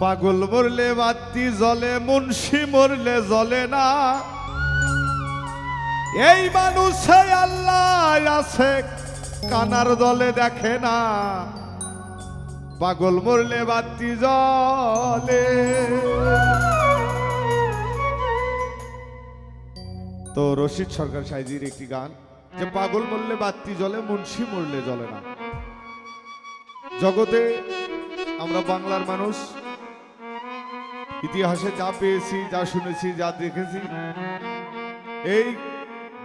পাগল মরলে বাতি জ্বলে মুন্সি মরলে জ্বলে না। এই মানুষে আল্লাহ আছে কানার দলে দেখে না। পাগল মরলে বাতি জ্বলে তো রশিদ সরকার সাইজির একটি গান যে পাগল মরলে বাতি জ্বলে মুন্সি মরলে জ্বলে না। জগতে আমরা বাংলার মানুষ ইতিহাসে যা পেয়েছি, যা শুনেছি, যা দেখেছি, এই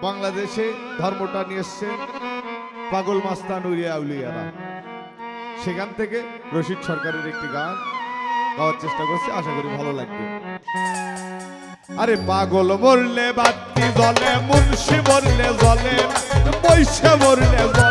বাংলাদেশে ধর্মটা নিয়ে এসছে পাগল মাস্তান উড়িয়া উলিয়ারা। সেখান থেকে রশিদ সরকারের একটি গান গাওয়ার চেষ্টা করছি, আশা করি ভালো লাগবে। আরে পাগল মরলে বাতি জ্বলে, মুন্সি মরলে জলে পয়সা মরলে জ্বলে।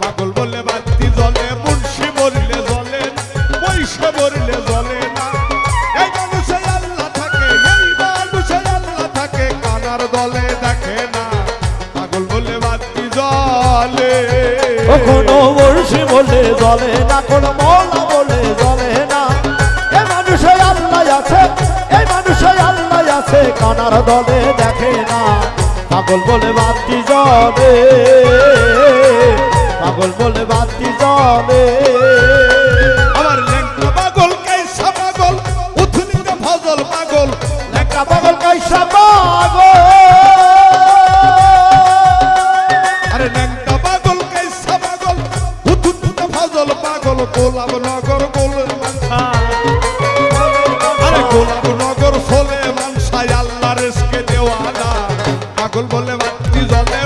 পাগল বললে বাতি জ্বলে, মুন্সি জ্বলে না। পয়সা বললে জ্বলে না থাকে কানার দলে না। বর্ষি বলে জ্বলে। না কোনো মলা বলে জ্বলে না। এই মানুষে আল্লাহ আছে এই মানুষে আল্লাহ আছে, কানার দলে দেখে না। পাগল বলে বাতি জ্বলে। পাগল বাতি জ্বলে। আমার লেঙ্কা পাগল, কাইসা পাগল, উথলিতে ফজল পাগল। লেখা পাগল, কাইসা পাগল। আরে ন্যাংটা পাগল, কাইসা পাগল উথুতুতে ফজল পাগল, গোলাপ নগর গোল আরে গোলাপ নগর সোলে পাগল বলে বাতি জ্বলে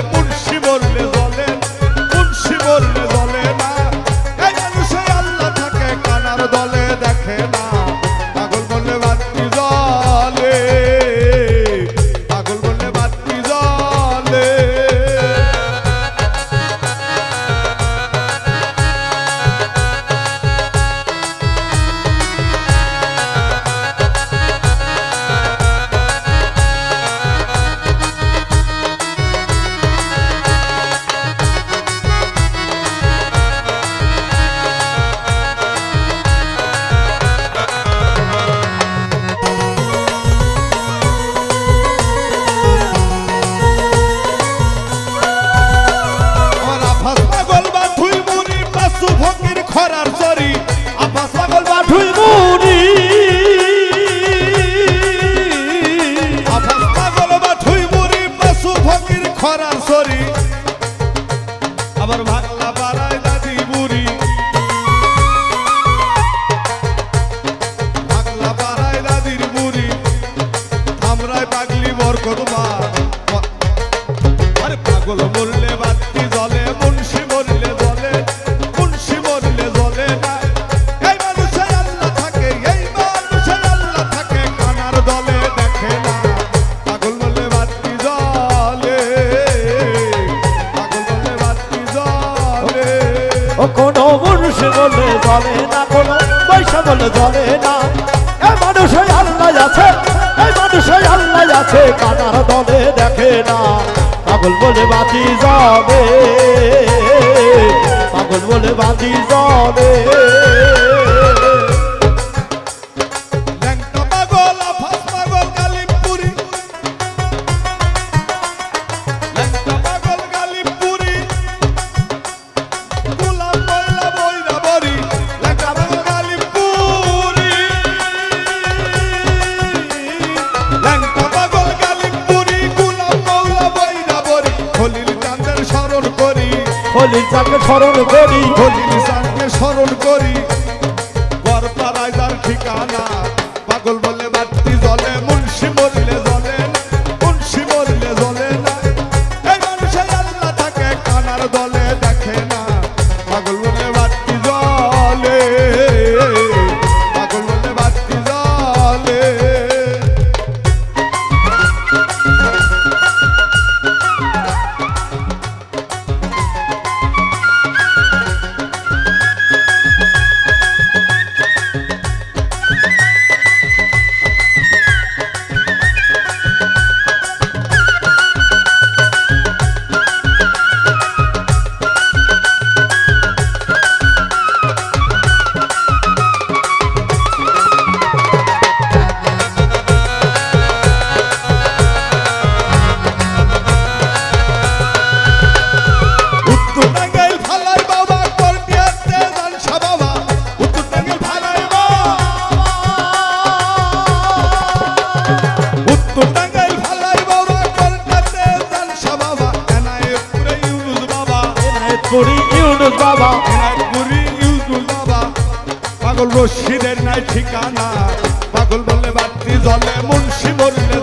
কোনো পয়সা বলে জ্বলে না। এই মানুষে আল্লাহ আছে এই মানুষে আল্লাহ আছে, কানার দলে দেখে না। পাগল বলে বাতি যাবে পাগল বলে বাতি যাবে হলির চাকে স্মরণ করি হলির সানকে স্মরণ করি। গড়পাড়ায় যার ঠিকানা, পাগল বলে বাতি জ্বলে মুন্সি মরলে জলে, মুন্সি মরলে জলে না। এই মানুষের আল্লাহ থাকে কানার দলে দেখে না। পাগল পুরি ইউনুস বাবা। পুরি ইউনুস বাবা। পাগল রশিদের নাই ঠিকানা। পাগল বললে বাতি জলে মুন্সি বললে